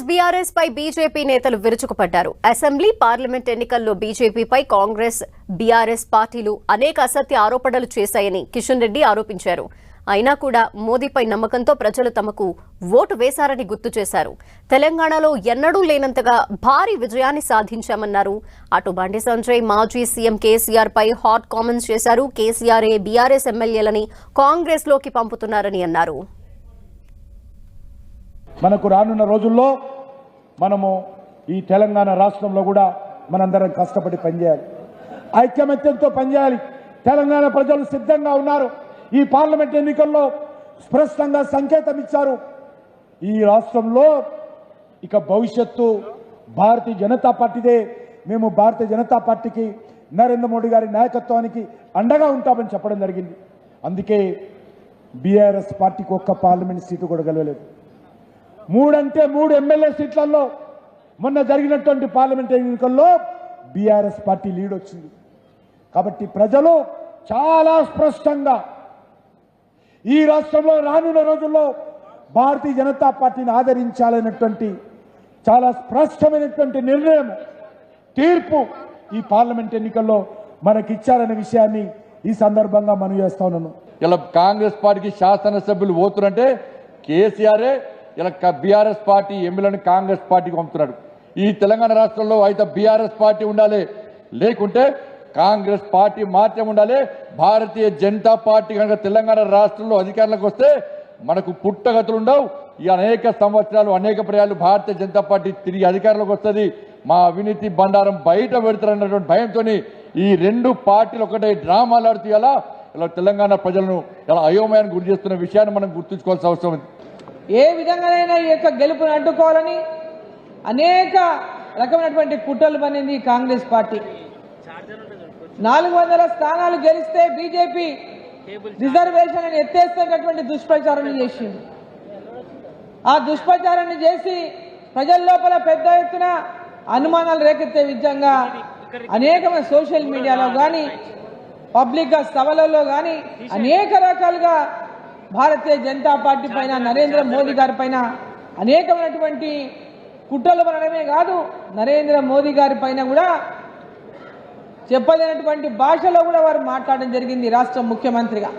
Congress BRS పై BJP నేతలు విరుచుకుపడ్డారు. Assembly parliament ఎన్నికల్లో బీజేపీపై కాంగ్రెస్ బీఆర్ఎస్ పార్టీలు అనేక అసత్య ఆరోపణలు చేశాయని కిషన్ రెడ్డి ఆరోపించారు. అయినా కూడా మోదీపై నమ్మకంతో ప్రజలు తమకు ఓటు వేశారని గుర్తు చేశారు. తెలంగాణలో ఎన్నడూ లేనంతగా భారీ విజయాన్ని సాధించామన్నారు. అటు బండి సంజయ్ మాజీ సీఎం కేసీఆర్ పై హాట్ కామెంట్స్ చేశారు. కేసీఆర్ఏ బీఆర్ఎస్ ఎమ్మెల్యేలని కాంగ్రెస్లోకి పంపుతున్నారని అన్నారు. మనకు రానున్న రోజుల్లో మనము ఈ తెలంగాణ రాష్ట్రంలో కూడా మనందరం కష్టపడి పనిచేయాలి. ఐక్యమత్యంతో పనిచేయాలి. తెలంగాణ ప్రజలు సిద్ధంగా ఉన్నారు. ఈ పార్లమెంట్ ఎన్నికల్లో స్పష్టంగా సంకేతం ఇచ్చారు. ఈ రాష్ట్రంలో ఇక భవిష్యత్తు భారతీయ జనతా పార్టీదే. మేము భారతీయ జనతా పార్టీకి నరేంద్ర మోడీ గారి నాయకత్వానికి అండగా ఉంటామని చెప్పడం జరిగింది. అందుకే బీఆర్ఎస్ పార్టీకి ఒక్క పార్లమెంట్ సీటు కూడా గెలవలేదు. మూడంటే మూడు ఎమ్మెల్యే సీట్లలో మొన్న జరిగినటువంటి పార్లమెంట్ ఎన్నికల్లో బీఆర్ఎస్ పార్టీ లీడ్ వచ్చింది. కాబట్టి ప్రజలు చాలా స్పష్టంగా ఈ రాష్ట్రంలో రానున్న రోజుల్లో భారతీయ జనతా పార్టీని ఆదరించాలనేటువంటి చాలా స్పష్టమైనటువంటి నిర్ణయం తీర్పు ఈ పార్లమెంట్ ఎన్నికల్లో మనకిచ్చారనే విషయాన్ని ఈ సందర్భంగా మనం చేస్తా ఉన్నాను. ఇలా కాంగ్రెస్ పార్టీకి శాసనసభ్యులు పోతురంటే కేసీఆరే ఇలా బీఆర్ఎస్ పార్టీ ఎమ్మెల్యేని కాంగ్రెస్ పార్టీకి పంపుతున్నాడు. ఈ తెలంగాణ రాష్ట్రంలో అయితే బీఆర్ఎస్ పార్టీ ఉండాలి. లేకుంటే కాంగ్రెస్ పార్టీ మాత్రం ఉండాలి. భారతీయ జనతా పార్టీ కనుక తెలంగాణ రాష్ట్రంలో అధికారంలోకి వస్తే మనకు పుట్టగతులు ఉండవు. ఈ అనేక సంవత్సరాలు అనేక ప్రయాలు భారతీయ జనతా పార్టీ తిరిగి అధికారంలోకి వస్తుంది. మా అవినీతి బండారం బయట పెడతారన్నటువంటి భయంతో ఈ రెండు పార్టీలు ఒకటే డ్రామాలు ఆడుతూ ఇలా ఇలా తెలంగాణ ప్రజలను ఇలా అయోమయానికి గురి చేస్తున్న విషయాన్ని మనం గుర్తుంచుకోవాల్సిన అవసరం ఉంది. ఏ విధంగానైనా ఈ యొక్క గెలుపుని అడ్డుకోవాలని అనేక రకమైనటువంటి కుట్రలు పనింది కాంగ్రెస్ పార్టీ. నాలుగు వందల స్థానాలు గెలిస్తే బీజేపీ రిజర్వేషన్ ఎత్తేస్తున్నటువంటి దుష్ప్రచారం చేసింది. ఆ దుష్ప్రచారాన్ని చేసి ప్రజల లోపల పెద్ద ఎత్తున అనుమానాలు రేకెత్తే విధంగా అనేకమైన సోషల్ మీడియాలో కానీ పబ్లిక్ సభలలో కానీ అనేక రకాలుగా భారతీయ జనతా పార్టీ పైన నరేంద్ర మోదీ గారి పైన అనేకమైనటువంటి కుట్రలు పడడమే కాదు నరేంద్ర మోదీ గారి పైన కూడా చెప్పలేనటువంటి భాషలో కూడా వారు మాట్లాడడం జరిగింది రాష్ట్ర ముఖ్యమంత్రిగా.